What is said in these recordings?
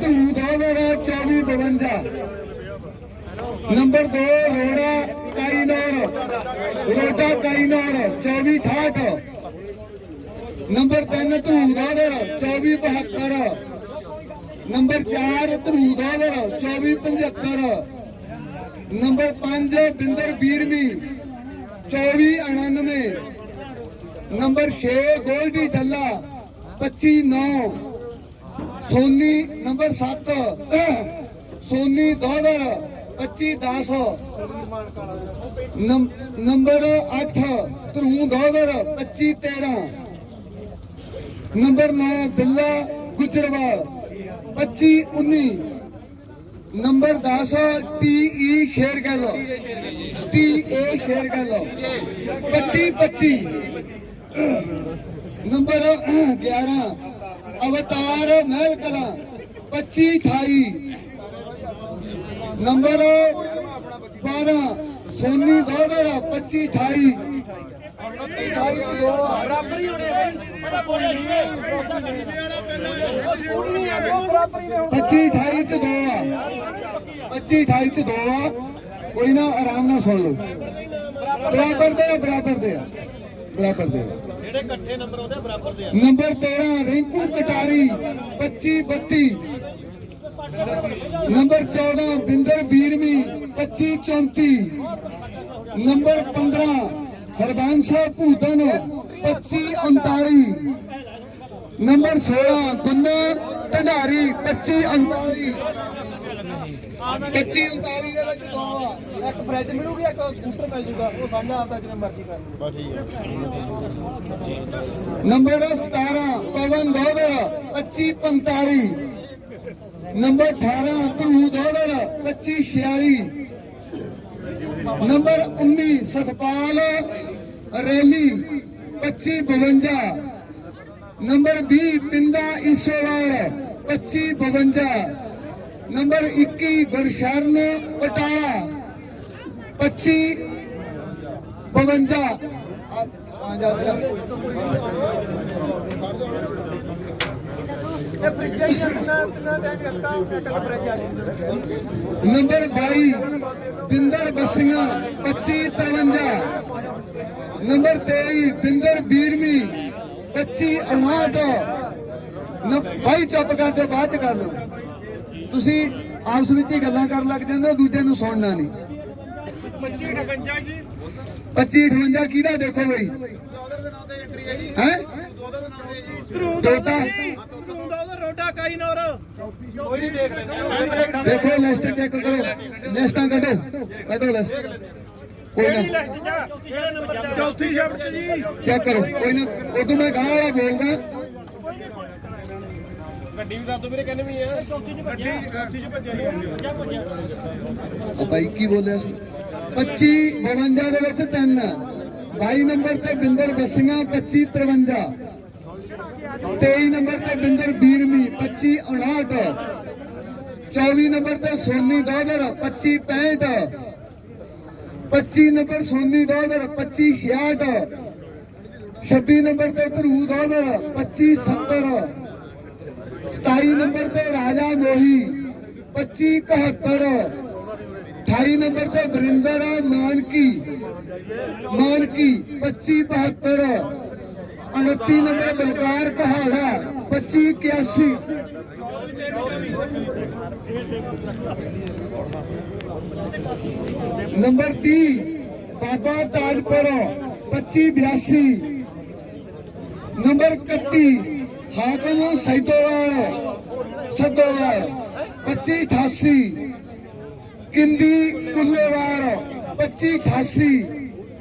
Dhru Dodar 2452 number 2 Rora Kainaur Roda Kainaur 2468 number 3 Dhru Dodar 2472 number 4 Dhru Dodar 2475 number 5 Binder Birvi 2499 number 6 Goldy Dalla 259 Soni number 7 Soni Dodar 2510 number 8 Dhru Dodar 2513 number 9 Billa Gujarwal 2519 number 10 T E Shergill T A Shergill 25 25 number 11 Avtar Mahil Kala 25 28 number 12 Soni Dodar 25 28 ਬਰਾਬਰ ਹੀ ਹੋਣੇ ਬਰਾਬਰ ਹੀ। ਨੇ 25 28 ਚ ਦੋ ਆ। 25 28 ਚ ਦੋ ਆ। ਕੋਈ ਨਾ ਆਰਾਮ ਨਾਲ ਸੁਣ ਲਓ। ਬਰਾਬਰ ਦੇ ਬਰਾਬਰ ਦੇ ਆ। ਬਰਾਬਰ ਦੇ ਜਿਹੜੇ ਇਕੱਠੇ ਨੰਬਰ ਉਹਦੇ ਬਰਾਬਰ ਦੇ number 13 Rinku Katari 25 32 number 14 Binder Virmi 25 34 number 15 Harbans Bhutan 25 39 number 16 Gunna, Dhandari 25 39 25 39 ਦੇ ਵਿੱਚ ਦੋ ਆ। ਇੱਕ ਫ੍ਰਿਜ ਮਿਲੂਗੀ ਇੱਕ ਸਕੂਟਰ ਮਿਲ ਜੂਗਾ। ਉਹ ਸਾਂਝਾ ਆਪਦਾ ਜਿਵੇਂ ਮਰਜ਼ੀ ਕਰ ਲਓ। Number 17 Pawan Dodar 25 45 number 18 Dhru Dodar 25 46 number 19 Sukhpal Raili 25 52 number 20 Pinda Isowal 25 52 number 21 Gursharan Patala 25 52 ਆ ਜਾ ਜਰਾ ਨੰਬਰ 22 ਬਿੰਦਰ ਬਸਿੰਗਾ 25 53 ਨੰਬਰ 23 ਬਿੰਦਰ ਬੀਰਮੀ 25 59 ਬਾਈ ਚੁੱਪ ਕਰ ਜਾਓ ਬਾਅਦ ਚ ਕਰ ਲਓ। ਤੁਸੀਂ ਆਪਸ ਵਿੱਚ ਹੀ ਗੱਲਾਂ ਕਰਨ ਲੱਗ ਜਾਂਦੇ ਹੋ ਦੂਜੇ ਨੂੰ ਸੁਣਨਾ ਨਹੀਂ। 25 58 ਜੀ 25 58 ਕਿਹਦਾ ਦੇਖੋ ਬਈ? ਹੈ? ਦੋਤਾ। ਦੇਖ ਲਿਸਟ ਚੈੱਕ ਕਰੋ। ਲਿਸਟਾਂ ਕੱਢੋ। ਕੱਢੋ ਲਿਸਟ ਕੋਈ ਨਾ। ਚੌਥੀ ਸ਼ਬਦ ਜੀ ਚੈੱਕ ਕਰੋ। ਕੋਈ ਨਾ। ਉਦੋਂ ਮੈਂ ਗਾਂ ਵਾਲਾ ਬੋਲਦਾ। ਗੱਡੀ ਵੀ ਦੱਸ ਦੋ ਮੇਰੇ ਕਹਿੰਦੇ ਵੀ ਆ ਚੌਥੀ ਚ ਗੱਡੀ ਚੌਥੀ ਚ ਭੱਜਿਆ ਆ ਬਾਈ ਕੀ ਬੋਲਿਆ ਸੀ? 25 52 ਦੇ ਵਿੱਚ ਤਿੰਨ। 22 ਨੰਬਰ ਤੇ ਬਿੰਦਰ ਬਸਿੰਗਾ 25 53 23 ਨੰਬਰ ਤੇ ਬਿੰਦਰ ਬੀਰਮੀ 25 59 24 ਨੰਬਰ ਤੇ ਸੋਨੀ ਦੋਦਰ 25 65 25 ਨੰਬਰ ਸੋਨੀ ਦੋਦਰ 25 66 26 ਨੰਬਰ ਤੇ ਧਰੂ ਦੋਦਰ 25 70 27 ਨੰਬਰ ਤੇ ਰਾਜਾ ਮੋਹੀ 25 71 28 ਨੰਬਰ ਤੇ Barinder Manki Manki 25 72 29 number Balkar Kahara 25 81 number 30 Baba Tajpur 25 82 number 31 Hakam Saidowal Sadowal 25 88 Kindi Kullewal 25 88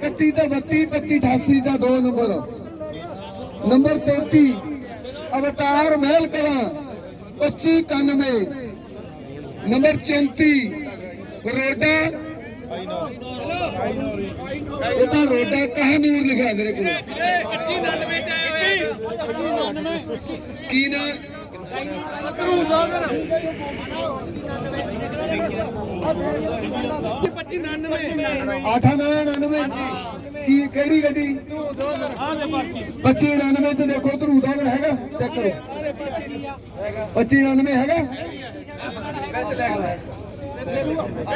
31 ਤਾਂ 32 25 88 ਦਾ ਦੋ number. Number 33 Avtar Mahal Kalan 25 91 number 34 Roda. ਇਹ ਤਾਂ ਰੋਡਾ ਕਹਾਂ ਨੂਰ ਲਿਖਿਆ ਮੇਰੇ ਕੋਲ? ਕੀ ਨਾ? ਆਠਾ ਨਵੇਂ ਕੀ ਕਿਹੜੀ ਗੱਡੀ? 2599 ਚ ਦੇਖੋ ਧਰੂ ਦਾ ਹੈਗਾ? ਚੈੱਕ ਕਰੋ। 2599 ਹੈਗਾ?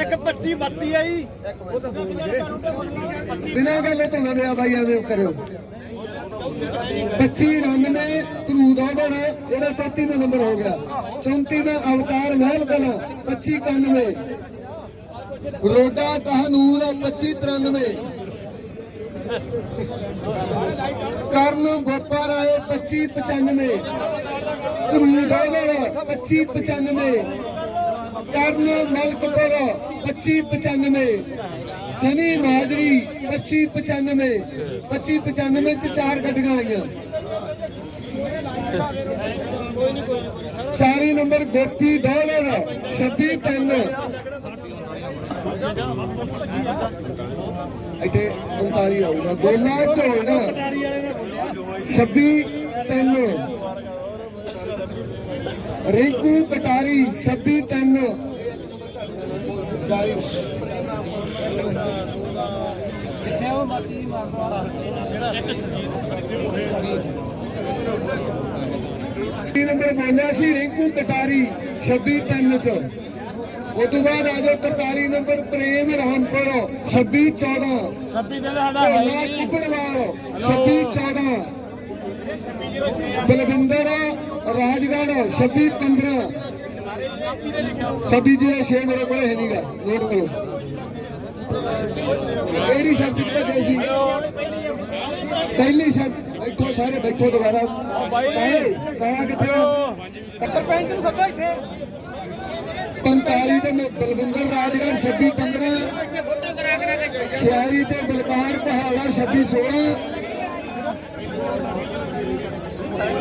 ਇੱਕ 25 32 ਆਈ। ਬਿਨਾਂ ਗੱਲ ਤੋਂ ਨਾ ਮੇਰਾ ਬਾਈ ਐਵੇਂ ਕਰਿਓ। 2599 ਤਰੂਦ ਆਦਰ ਜਿਹੜਾ 33 ਨੰਬਰ ਹੋ ਗਿਆ। 34 ਦਾ ਅਵਤਾਰ ਮਹਿਲ ਕਲਾ 2591 ਰੋਡਾ ਕਹਨੂਰ 2593 ਕਰਨ ਗੋਪਾ ਰਾਏ 2595 ਤਰੂਦ ਆਦਰ 2595 ਕਰਨ ਮਲਕਪੁਰ 2595 ਸਨੀ ਮਾਜਰੀ 2595 2595 ਚ ਚਾਰ ਗੱਡੀਆਂ ਆਈਆਂ। ਚਾਰੀ ਨੰਬਰ ਗੋਪੀ ਡਾਲਰ 26 ਤਿੰਨ। ਇੱਥੇ 39 ਆਊਗਾ, ਗੋਲਾ ਝੋਲਣਾ 26 ਤਿੰਨ। ਰਿੰਕੂ ਕਟਾਰੀ 26 ਤਿੰਨ। ਚਾਲੀ ਤੀਹ ਨੰਬਰ ਬੋਲਿਆ ਸੀ? ਰਿੰਕੂ ਕਟਾਰੀ 26 ਤਿੰਨ ਚ। ਉਸ ਤੋਂ ਬਾਅਦ ਆ ਜਾਓ 43 ਨੰਬਰ ਪ੍ਰੇਮ ਰਾਮਪੁਰ 26 14 26 ਦੇ ਸਾਡਾ ਕੁੱਪੜਵਾਲ 26 14 ਬਲਵਿੰਦਰ ਰਾਜਗੜ੍ਹ 26 15 26 ਜਿਹੜਾ ਛੇ ਮੇਰੇ ਕੋਲ ਹੈ ਨਹੀਂਗਾ ਨੋਟ ਕਰੋ। ਕਿਹੜੀ ਸ਼ਬਦ ਚ ਭੇਜੇ ਸੀ ਪਹਿਲੀ ਸ਼ਬਦ ਇੱਥੋਂ ਸਾਰੇ ਬੈਠੋ ਦੁਬਾਰਾ। ਕਾਹੇ ਕਾਹ ਕਿੱਥੇ? ਸਰਪੰਚ ਨੂੰ ਸੱਦਾ ਇੱਥੇ। 45 ਤੇ ਬਲਵਿੰਦਰ ਰਾਜਗੜ੍ਹ 26 15 ਛਿਆਲੀ ਤੇ ਬਲਕਾਰ ਕਹਾੜਾ 26 16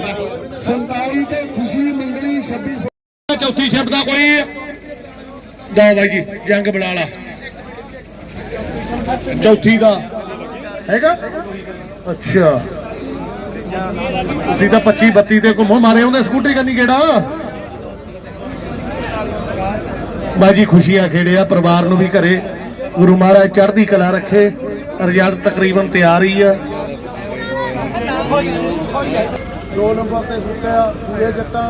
47 ਤੇ ਖੁਸ਼ੀ ਮੰਗਲੀ 26 ਚੌਥੀ ਸ਼ਬਦ ਦਾ ਕੋਈ ਦਾ ਬਾਈ ਜੀ, ਜੰਗ ਬਣਾ ਲਾ ਚੌਥੀ ਦਾ। ਹੈਗਾ? ਅੱਛਾ। ਅਸੀਂ ਤਾਂ 25 32 ਤੇ ਘੁੰਮੋ, ਮਾਰੇ ਹੁੰਦੇ ਸਕੂਟਰੀ ਕੰਨੀ ਕਿਹੜਾ? ਬਾਈ ਖੁਸ਼ੀਆਂ ਖੇੜਿਆ ਪਰਿਵਾਰ ਨੂੰ ਵੀ ਘਰੇ। ਗੁਰੂ ਮਹਾਰਾਜ ਚੜ੍ਹਦੀ ਕਲਾ ਰੱਖੇ। ਰਿਜ਼ਲਟ ਤਕਰੀਬਨ ਤਿਆਰ ਹੀ ਆ। ਦੋ ਨੰਬਰ ਤੇ ਸੁੱਕਿਆ ਪੂਰੇ ਜੱਟਾਂ,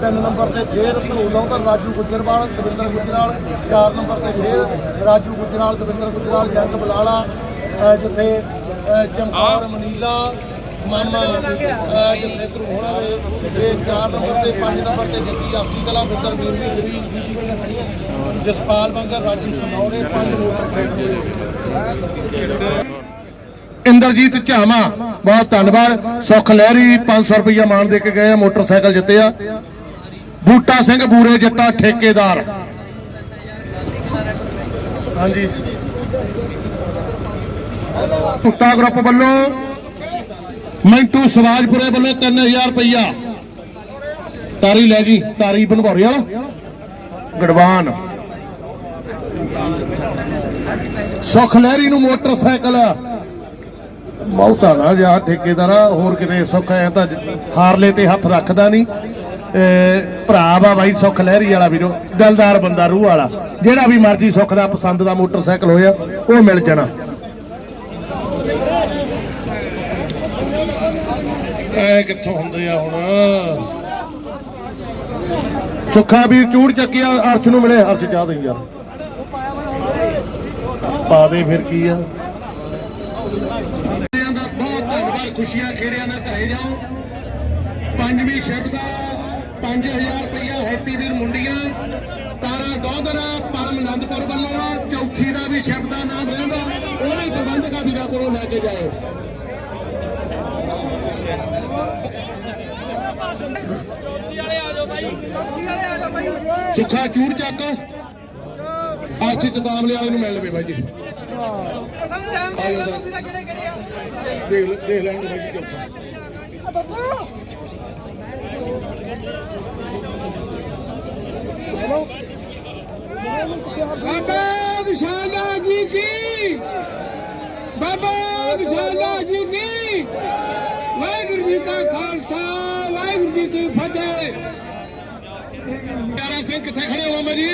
ਤਿੰਨ ਨੰਬਰ ਤੇ ਫੇਰ ਧਰੂਲਾ ਉਧਰ ਰਾਜੂ ਗੁੱਜਰਵਾਲ ਸਵਿੰਦਰ ਗੁੱਜਰਾਲ ਚਾਰ ਨੰਬਰ ਤੇ ਫੇਰ ਰਾਜੂ ਗੁੱਜਰਾਲ ਸਵਿੰਦਰ ਗੁੱਜਰਾਲ ਜੰਗ ਬਲਾਲਾ ਜਿੱਥੇ, ਅਹ ਚਮਕੌਰ, ਮਨੀਲਾ, ਮਾਮਾ, ਅਹ ਜਿੱਥੇ ਧਰੂਹਣਾ ਦੇ, ਇਹ ਚਾਰ ਨੰਬਰ ਤੇ, ਪੰਜ ਨੰਬਰ ਤੇ ਜੱਗੀ ਆਸੀ ਕਲਾ ਬਿੰਦਰ ਵੀਰ ਦੀ ਗਰੀ ਜਸਪਾਲ ਬੰਗਰ, ਰਾਜੂ ਸਨੌਰੇ, ਪੰਜ ਮੋਟਰ ਇੰਦਰਜੀਤ ਝਾਮਾ ਬਹੁਤ ਧੰਨਵਾਦ। ਸੁਖ ਲਹਿਰੀ 500 ਰੁਪਇਆ ਮਾਨ ਦੇ ਕੇ ਗਏ ਆ, ਮੋਟਰਸਾਈਕਲ ਜਿੱਤਿਆ ਬੂਟਾ ਸਿੰਘ ਬੂਰੇ ਜੱਟਾ ਠੇਕੇਦਾਰ। ਹਾਂਜੀ। ਕੁੱਤਾ ਗਰੁੱਪ ਵੱਲੋਂ ਮਿੰਟੂ ਸਵਾਜਪੁਰੇ ਵੱਲੋਂ 3000 ਰੁਪਇਆ ਤਾਰੀ ਲੈ ਜੀ, ਤਾਰੀ ਬਣਵਾਰਿਆ ਗੜਵਾਨ। ਸੁਖ ਲਹਿਰੀ ਨੂੰ ਮੋਟਰਸਾਈਕਲ ਬਹੁਤਾ ਨਾ ਜਾ ਠੇਕੇਦਾਰਾ, ਹੋਰ ਕਿਤੇ ਸੁੱਖ ਐ ਤਾਂ ਹਾਰਲੇ ਤੇ ਹੱਥ ਰੱਖਦਾ ਨਹੀਂ। ਭਰਾ ਵਾ ਬਾਈ ਸੁੱਖ ਲਹਿਰੀ ਵਾਲਾ ਵੀਰੋ, ਦਿਲਦਾਰ ਬੰਦਾ, ਰੂਹ ਵਾਲਾ। ਜਿਹੜਾ ਵੀ ਮਰਜ਼ੀ ਸੁੱਖ ਦਾ, ਪਸੰਦ ਦਾ ਮੋਟਰਸਾਈਕਲ ਹੋਇਆ, ਉਹ ਮਿਲ ਜਾਣਾ। ਐ ਕਿੱਥੋਂ ਹੁੰਦੇ ਆ ਹੁਣ? ਸੁੱਖਾ ਵੀਰ ਚੂੜ ਚੱਕਿਆ, ਅਰਸ਼ ਨੂੰ ਮਿਲੇ ਅਰਸ਼ ਚਾਹ ਦੇ ਯਾਰ ਪਾ ਦੇ ਫਿਰ ਕੀ ਆ ਖੇੜਿਆਂ ਦਾ ਬਹੁਤ ਧੰਨਵਾਦ ਖੁਸ਼ੀਆਂ ਖੇੜਿਆਂ ਨਾਲ ਘਰੇ ਜਾਓ। ਪੰਜਵੀਂ ਸ਼ਬਦ ਦਾ 5000 ਰੁਪਇਆ ਹੈਪੀ ਵੀਰ ਮੁੰਡੀਆਂ। ਤਾਰਾ ਦੋਦਰਾ ਪਰਮ ਆਨੰਦਪੁਰ ਵੱਲੋਂ ਚੌਥੀ ਦਾ ਵੀ ਸ਼ਬਦ ਦਾ ਨਾਮ ਰਹਿੰਦਾ। ਉਹ ਵੀ ਪ੍ਰਬੰਧਕਾਂ ਵੀਰਾਂ ਕੋਲੋਂ ਲੈ ਕੇ ਜਾਓ। ਸੁੱਖਾ ਚੂੜ ਚੱਕ। ਅਰਸ਼ ਚਤਾਮਲੇ ਵਾਲੇ ਨੂੰ ਮਿਲ ਲਵੇ ਬਾਈ ਜੀ। ਆਇਓ ਸਰ ਦੇਖ ਦੇਖ ਲੈਣ ਬਾਈ ਜੀ ਚੌਥਾ ਬਾਬਾ ਵਿਸ਼ਾਲਾ ਜੀ ਕੀ? ਬਾਬਾ ਵਿਸ਼ਾਲਾ ਜੀ ਕੀ? ਵਾਹਿਗੁਰੂ ਜੀ ਕਾ ਖਾਲਸਾ, ਵਾਹਿਗੁਰੂ ਜੀ ਕੀ ਫਤਿਹ। ਪਿਆਰਾ ਸਿੰਘ, ਕਿੱਥੇ ਖੜੇ ਹੋ ਮਜੀ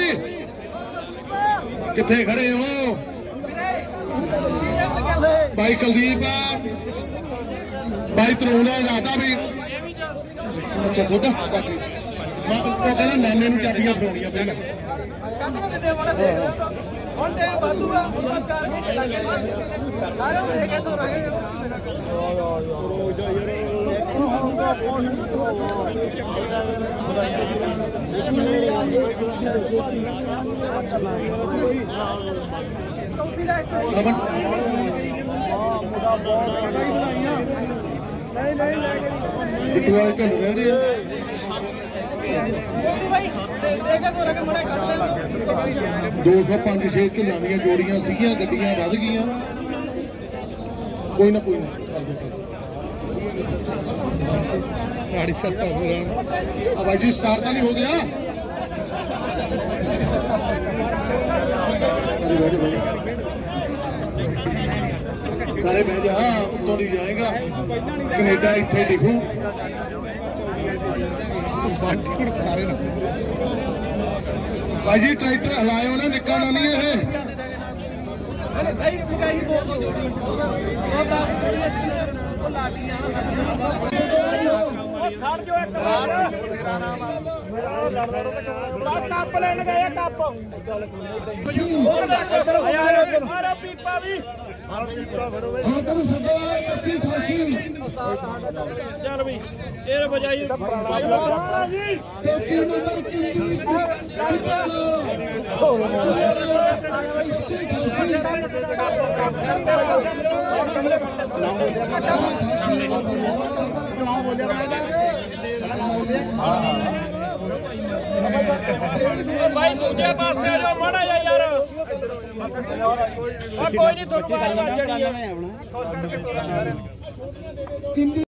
ਕਿੱਥੇ ਖੜੇ ਹੋ? ਭਾਈ ਕੁਲਦੀਪ ਭਾਈ ਤਰੂਨਾ ਲਾਦਾ ਵੀ। ਅੱਛਾ ਤੁਹਾਡਾ ਕਾਕੀ। ਉਹ ਕਹਿੰਦਾ ਨਾਨੇ ਨੂੰ ਚਾਬੀਆਂ ਫੜਾਉਣੀਆਂ ਪਹਿਲਾਂ। ਹੁਣ ਤੇ ਆ ਹੁਣ ਚਾਰ ਮਹੀਨੇ ਲੱਗ ਗਏ ਸਾਰੇ ਕੇ ਤੋਂ ਰਹੇ ਅਮਨ। ਵਾਲੇ ਰਹਿੰਦੇ ਆ। ਨਹੀਂ ਭਾਈ ਦੇ ਦੇ ਕੇ ਤੋਂ ਰਹੇ ਮੜੇ ਕੱਢ ਲੈ 205 6 ਝੁੱਲਾਂ ਦੀਆਂ ਜੋੜੀਆਂ ਸੀਗੀਆਂ ਗੱਡੀਆਂ ਵੱਧ ਗਈਆਂ। ਕੋਈ ਨਾ ਕੋਈ ਨਾ ਕਰ ਦੋ ਕਰ ਗਾੜੀ ਸੱਟਾ ਹੋ ਆ ਬਾਈ ਜੀ ਸਟਾਰਟ ਤਾਂ ਨਹੀਂ ਹੋ ਗਿਆ। ਅਰੇ ਕਰੇ ਬਹਿ ਜਾ। ਉੱਤੋਂ ਦੀ ਜਾਏਗਾ। ਕੈਨੇਡਾ ਇੱਥੇ ਲਿਖੂ ਭਾਈ ਜੀ ਟਰੈਕਟਰ ਹਲਾਇਓ ਨਾ ਨਿਕਲਣਾ ਨਹੀਂ ਇਹ। ਅਰੇ ਭਾਈ ਮਗਾਈ 200 ਜੋੜੀ ਉਹ ਦਾ ਜੋੜੀ ਅਸੀਂ ਉਹ ਲਾ ਲਈਆਂ ਉਹ ਖੜ ਜੋ ਇੱਕ ਵਾਰ ਤੇਰਾ ਨਾਮ ਆ ਕੱਪ ਲੈਣ ਗਏ ਕੱਪ ਯਾਰ ਮਾਰਾ ਪੀਪਾ ਵੀ। ਹਾਕਮ ਸਭਾ 2588 ਚੱਲ ਵੀ ਇਹ ਬਜਾਈ ਜੀ 33 ਨੰਬਰ ਕਿੰਦੀ ਭਾਈ ਦੂਜੇ ਪਾਸੇ ਆ ਜਾਓ, ਮਾੜਾ ਜਿਹਾ ਯਾਰ। ਆ ਕੋਈ ਨਹੀਂ ਤੁਹਾਨੂੰ ਬਾਹਰ ਜੜੀ ਕਿੰਦੀ